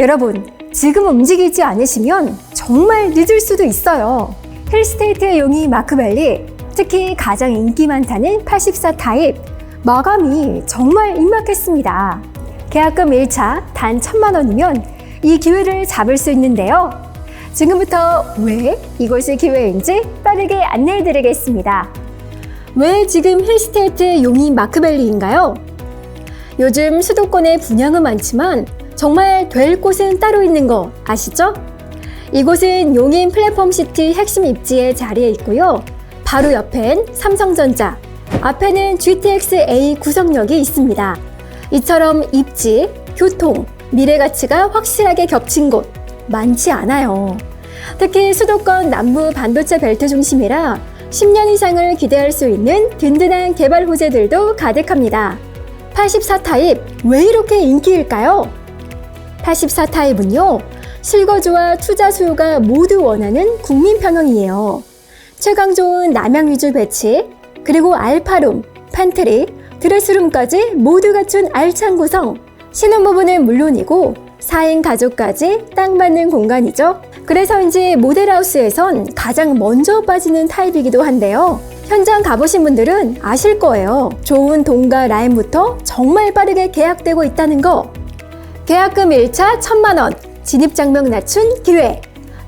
여러분, 지금 움직이지 않으시면 정말 늦을 수도 있어요. 힐스테이트의 용이 마크벨리, 특히 가장 인기 많다는 84 타입, 마감이 정말 임박했습니다. 계약금 1차 단 1천만 원이면 이 기회를 잡을 수 있는데요. 지금부터 왜 이것이 기회인지 빠르게 안내해 드리겠습니다. 왜 지금 힐스테이트 용이 마크벨리인가요? 요즘 수도권에 분양은 많지만 정말 될 곳은 따로 있는 거 아시죠? 이곳은 용인 플랫폼 시티 핵심 입지에 자리해 있고요. 바로 옆엔 삼성전자, 앞에는 GTX-A 구성역이 있습니다. 이처럼 입지, 교통, 미래 가치가 확실하게 겹친 곳 많지 않아요. 특히 수도권 남부 반도체 벨트 중심이라 10년 이상을 기대할 수 있는 든든한 개발 호재들도 가득합니다. 84 타입 왜 이렇게 인기일까요? 84 타입은요, 실거주와 투자 수요가 모두 원하는 국민 편형이에요. 최강 좋은 남양 위주 배치, 그리고 알파룸, 팬트리, 드레스룸까지 모두 갖춘 알찬 구성. 신혼부부는 물론이고 4인 가족까지 딱 맞는 공간이죠. 그래서인지 모델하우스에선 가장 먼저 빠지는 타입이기도 한데요. 현장 가보신 분들은 아실 거예요. 좋은 동가 라인부터 정말 빠르게 계약되고 있다는 거. 계약금 1차 1천만 원, 진입장벽 낮춘 기회.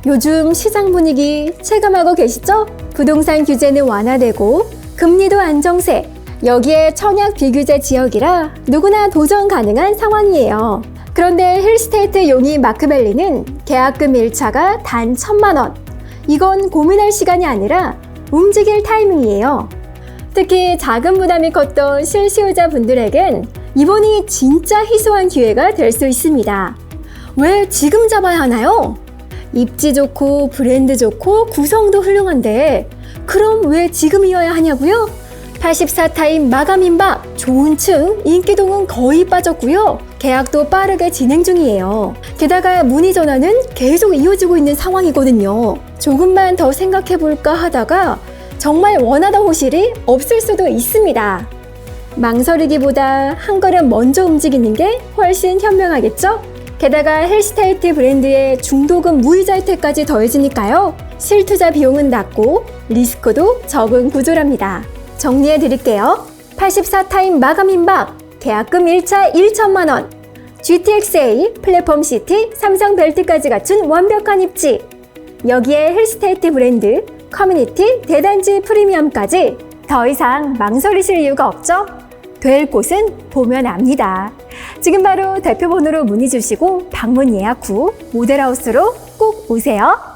요즘 시장 분위기 체감하고 계시죠? 부동산 규제는 완화되고 금리도 안정세. 여기에 청약 비규제 지역이라 누구나 도전 가능한 상황이에요. 그런데 힐스테이트 용이 마크벨리는 계약금 1차가 단 1천만 원. 이건 고민할 시간이 아니라 움직일 타이밍이에요. 특히 자금 부담이 컸던 실수요자 분들에겐 이번이 진짜 희소한 기회가 될 수 있습니다. 왜 지금 잡아야 하나요? 입지 좋고 브랜드 좋고 구성도 훌륭한데 그럼 왜 지금이어야 하냐고요? 84 타임 마감 임박 좋은 층 인기동은 거의 빠졌고요. 계약도 빠르게 진행 중이에요. 게다가 문의 전화는 계속 이어지고 있는 상황이거든요. 조금만 더 생각해 볼까 하다가 정말 원하던 호실이 없을 수도 있습니다. 망설이기보다 한 걸음 먼저 움직이는 게 훨씬 현명하겠죠? 게다가 헬스테이트 브랜드의 중도금 무이자 혜택까지 더해지니까요. 실투자 비용은 낮고 리스크도 적은 구조랍니다. 정리해 드릴게요. 84 타임 마감 임박, 계약금 1차 1천만 원, GTX-A 플랫폼 시티 삼성 벨트까지 갖춘 완벽한 입지. 여기에 헬스테이트 브랜드, 커뮤니티, 대단지 프리미엄까지 더 이상 망설이실 이유가 없죠? 될 곳은 보면 압니다. 지금 바로 대표번호로 문의 주시고 방문 예약 후 모델하우스로 꼭 오세요.